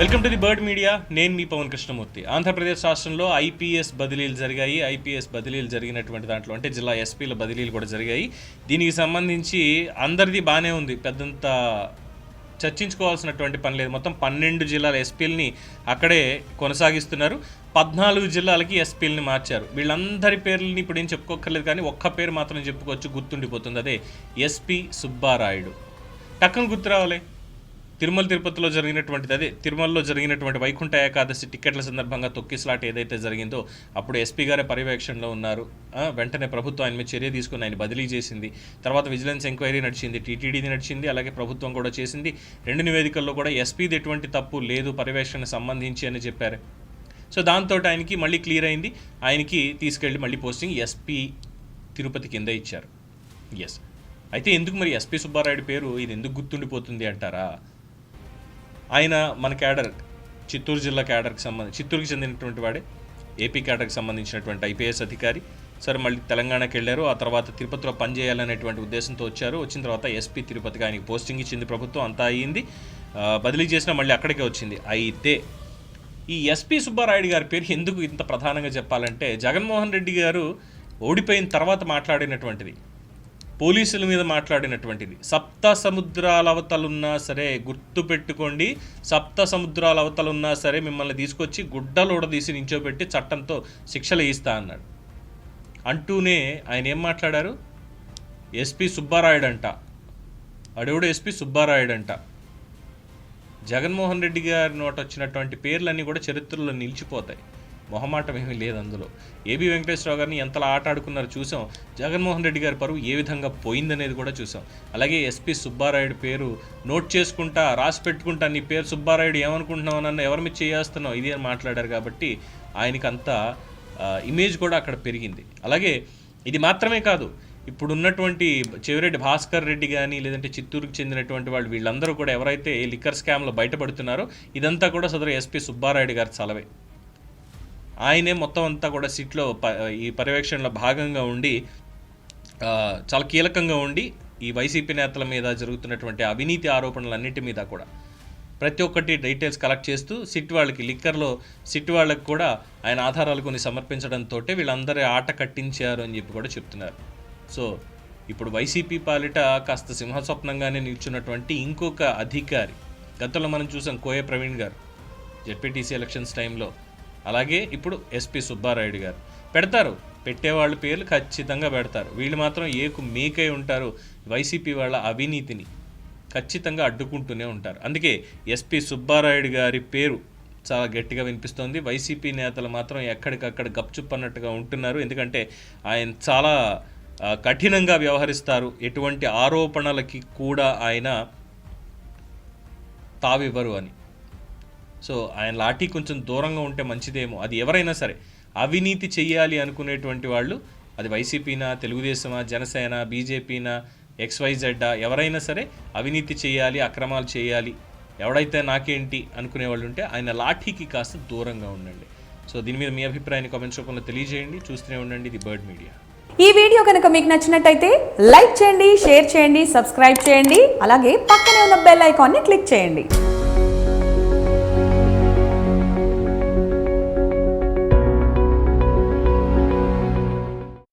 Welcome to the Bird Media. నేను మీ పవన్ కృష్ణమూర్తి. ఆంధ్రప్రదేశ్ రాష్ట్రంలో ఐపీఎస్ బదిలీలు జరిగాయి. ఐపీఎస్ బదిలీలు జరిగినటువంటి దాంట్లో అంటే జిల్లా ఎస్పీల బదిలీలు కూడా జరిగాయి. దీనికి సంబంధించి అందరిది బాగానే ఉంది. పెద్దంత చర్చించుకోవాల్సినటువంటి పని లేదు. మొత్తం పన్నెండు జిల్లాల ఎస్పీలని అక్కడే కొనసాగిస్తున్నారు. పద్నాలుగు జిల్లాలకి ఎస్పీలని మార్చారు. వీళ్ళందరి పేర్లని ఇప్పుడు ఏం చెప్పుకోకర్లేదు కానీ ఒక్క పేరు మాత్రం చెప్పుకోవచ్చు. గుర్తుండిపోతుంది. అదే ఎస్పీ సుబ్బారాయుడు. టక్కన గుర్తు రావాలి. తిరుమల తిరుపతిలో జరిగినటువంటిది అదే. తిరుమలలో జరిగినటువంటి వైకుంఠ ఏకాదశి టికెట్ల సందర్భంగా తొక్కిసలాట ఏదైతే జరిగిందో అప్పుడు ఎస్పీ గారే పర్యవేక్షణలో ఉన్నారు. వెంటనే ప్రభుత్వం ఆయన మీద చర్య తీసుకుని ఆయన బదిలీ చేసింది. తర్వాత విజిలెన్స్ ఎంక్వైరీ నడిచింది టీటీడీది నడిచింది అలాగే ప్రభుత్వం కూడా చేసింది. రెండు నివేదికల్లో కూడా ఎస్పీది ఎటువంటి తప్పు లేదు పర్యవేక్షణ సంబంధించి అని చెప్పారు. సో దాంతో ఆయనకి మళ్ళీ క్లియర్ అయింది. ఆయనకి తీసుకెళ్ళి మళ్ళీ పోస్టింగ్ ఎస్పీ తిరుపతి కింద ఇచ్చారు. ఎస్ అయితే ఎందుకు మరి ఎస్పీ సుబ్బారాయుడు పేరు ఇది ఎందుకు గుర్తుండిపోతుంది అంటారా? ఆయన మన క్యాడర్ చిత్తూరు జిల్లా క్యాడర్కి సంబంధించి చిత్తూరుకి చెందినటువంటి వాడే ఏపీ క్యాడర్కి సంబంధించినటువంటి ఐపీఎస్ అధికారి. సరే మళ్ళీ తెలంగాణకి వెళ్ళారు. ఆ తర్వాత తిరుపతిలో పనిచేయాలనేటువంటి ఉద్దేశంతో వచ్చారు. వచ్చిన తర్వాత ఎస్పీ తిరుపతికి ఆయనకి పోస్టింగ్ ఇచ్చింది ప్రభుత్వం అంతా అయ్యింది. బదిలీ చేసినా మళ్ళీ అక్కడికే వచ్చింది. అయితే ఈ ఎస్పీ సుబ్బారాయుడు గారి పేరు ఎందుకు ఇంత ప్రధానంగా చెప్పాలంటే జగన్మోహన్ రెడ్డి గారు ఓడిపోయిన తర్వాత మాట్లాడినటువంటిది. పోలీసుల మీద మాట్లాడినటువంటిది. సప్త సముద్రాల అవతలున్నా సరే గుర్తు పెట్టుకోండి. సప్త సముద్రాల అవతలున్నా సరే మిమ్మల్ని తీసుకొచ్చి గుడ్డలోడదీసి నించోబెట్టి చట్టంతో శిక్షలు ఇస్తా అన్నాడు. అంటూనే ఆయన ఏం మాట్లాడారు? ఎస్పి సుబ్బారాయుడు అంట అడవుడు ఎస్పీ సుబ్బారాయుడు అంట జగన్మోహన్ రెడ్డి గారి నోట వచ్చినటువంటి పేర్లన్నీ కూడా చరిత్రలో నిలిచిపోతాయి. మొహమాటం ఏమీ లేదు అందులో. ఏబి వెంకటేశ్వరరావు గారిని ఎంతలా ఆట ఆడుకున్నారో చూసాం. జగన్మోహన్ రెడ్డి గారి పరువు ఏ విధంగా పోయిందనేది కూడా చూసాం. అలాగే ఎస్పీ సుబ్బారాయుడు పేరు నోట్ చేసుకుంటా రాసి పెట్టుకుంటా నీ పేరు సుబ్బారాయుడు ఏమనుకుంటున్నావు నన్ను ఎవరి మీద చేయేస్తున్నావు? ఇది అని మాట్లాడారు కాబట్టి ఆయనకి అంత ఇమేజ్ కూడా అక్కడ పెరిగింది. అలాగే ఇది మాత్రమే కాదు ఇప్పుడున్నటువంటి చెవిరెడ్డి భాస్కర్ రెడ్డి కానీ లేదంటే చిత్తూరుకు చెందినటువంటి వాళ్ళు వీళ్ళందరూ కూడా ఎవరైతే లిక్కర్ స్కామ్లో బయటపడుతున్నారో ఇదంతా కూడా సదరు ఎస్పీ సుబ్బారాయుడు గారి చలవే. ఆయనే మొత్తం అంతా కూడా సిట్లో ప ఈ పర్యవేక్షణలో భాగంగా ఉండి చాలా కీలకంగా ఉండి ఈ వైసీపీ నేతల మీద జరుగుతున్నటువంటి అవినీతి ఆరోపణలన్నిటి మీద కూడా ప్రతి ఒక్కటి డీటెయిల్స్ కలెక్ట్ చేస్తూ సిట్ వాళ్ళకి లిక్కర్లో సిట్ వాళ్ళకి కూడా ఆయన ఆధారాలు కొన్ని సమర్పించడంతో వీళ్ళందరి ఆట కట్టించారు అని చెప్పి కూడా చెప్తున్నారు. సో ఇప్పుడు వైసీపీ పాలిట కాస్త సింహస్వప్నంగానే నిల్చున్నటువంటి ఇంకొక అధికారి గతంలో మనం చూసాం కోయ ప్రవీణ్ గారు జెడ్పీటీసీ ఎలక్షన్స్ టైంలో అలాగే ఇప్పుడు ఎస్పీ సుబ్బారాయుడు గారు. పెడతారు. పెట్టేవాళ్ళ పేర్లు ఖచ్చితంగా పెడతారు. వీళ్ళు మాత్రం ఏకు మీకై ఉంటారు వైసీపీ వాళ్ళ అవినీతిని ఖచ్చితంగా అడ్డుకుంటూనే ఉంటారు. అందుకే ఎస్పీ సుబ్బారాయుడు గారి పేరు చాలా గట్టిగా వినిపిస్తోంది. వైసీపీ నేతలు మాత్రం ఎక్కడికక్కడ గప్చుప్ అన్నట్టుగా ఉంటున్నారు. ఎందుకంటే ఆయన చాలా కఠినంగా వ్యవహరిస్తారు. ఎటువంటి ఆరోపణలకి కూడా ఆయన తావివ్వరు అని. సో ఆయన లాఠీ కొంచెం దూరంగా ఉంటే మంచిదేమో. అది ఎవరైనా సరే అవినీతి చెయ్యాలి అనుకునేటువంటి వాళ్ళు అది వైసీపీనా తెలుగుదేశమా జనసేన బీజేపీనా ఎక్స్వైజెడ్డా ఎవరైనా సరే అవినీతి చేయాలి అక్రమాలు చేయాలి ఎవడైతే నాకేంటి అనుకునే వాళ్ళు ఉంటే ఆయన లాఠీకి కాస్త దూరంగా ఉండండి. సో దీని మీద మీ అభిప్రాయాన్ని కామెంట్స్ రూపంలో తెలియజేయండి. చూస్తూనే ఉండండి ఇది బర్డ్ మీడియా. ఈ వీడియో కనుక మీకు నచ్చినట్టయితే లైక్ చేయండి షేర్ చేయండి సబ్స్క్రైబ్ చేయండి అలాగే పక్కనే ఉన్న బెల్ ఐకాన్ని క్లిక్ చేయండి.